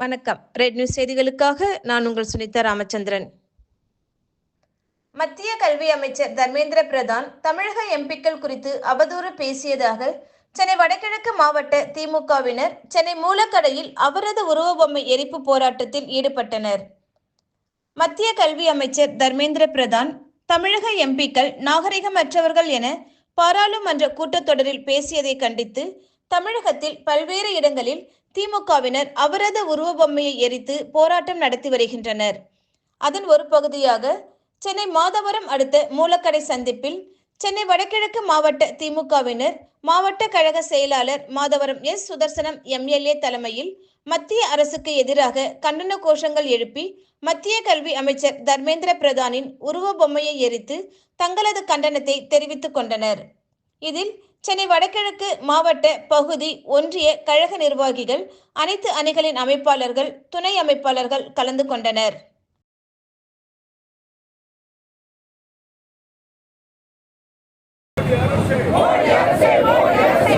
வணக்கம். Red news செய்திகளுக்காக நான் உங்கள் சுனிதா ராமச்சந்திரன். மத்திய கல்வி அமைச்சர் தர்மேந்திர பிரதான் தமிழக எம்பிக்கள் குறித்து அவதூறு பேசியதாக சென்னை வடகிழக்கு மாவட்ட திமுகவினர் சென்னை மூலக்கடையில் அவரது உருவபொம்மை எரிப்பு போராட்டத்தில் ஈடுபட்டனர். மத்திய கல்வி அமைச்சர் தர்மேந்திர பிரதான் தமிழக எம்பிக்கள் நாகரிகமற்றவர்கள் என பாராளுமன்ற கூட்டத்தொடரில் பேசியதை கண்டித்து தமிழகத்தில் பல்வேறு இடங்களில் திமுகவினர் அவரது உருவபொம்மையை எரித்து போராட்டம் நடத்தி வருகின்றனர். அதன் ஒரு பகுதியாக சென்னை மாதவரம் அடுத்த மூலக்கடை சந்திப்பில் சென்னை வடகிழக்கு மாவட்ட திமுகவினர் மாவட்ட கழக செயலாளர் மாதவரம் எஸ். சுதர்சனம் எம்எல்ஏ தலைமையில் மத்திய அரசுக்கு எதிராக கண்டன கோஷங்கள் எழுப்பி மத்திய கல்வி அமைச்சர் தர்மேந்திர பிரதானின் உருவ பொம்மையை எரித்து தங்களது கண்டனத்தை தெரிவித்துக் கொண்டனர். இதில் சென்னை வடகிழக்கு மாவட்ட பகுதி ஒன்றிய கழக நிர்வாகிகள் அனைத்து அணிகளின் அமைப்பாளர்கள் துணை அமைப்பாளர்கள் கலந்து கொண்டனர் மோடி அரசு மோடி அரசு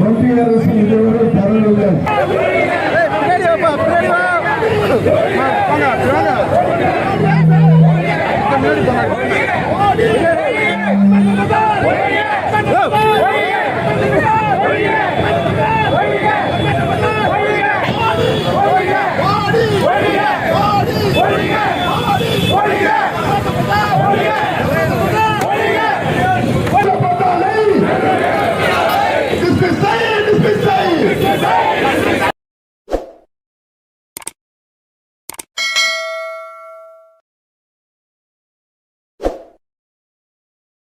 மத்திய அரசு இதுவரை தரவில்லை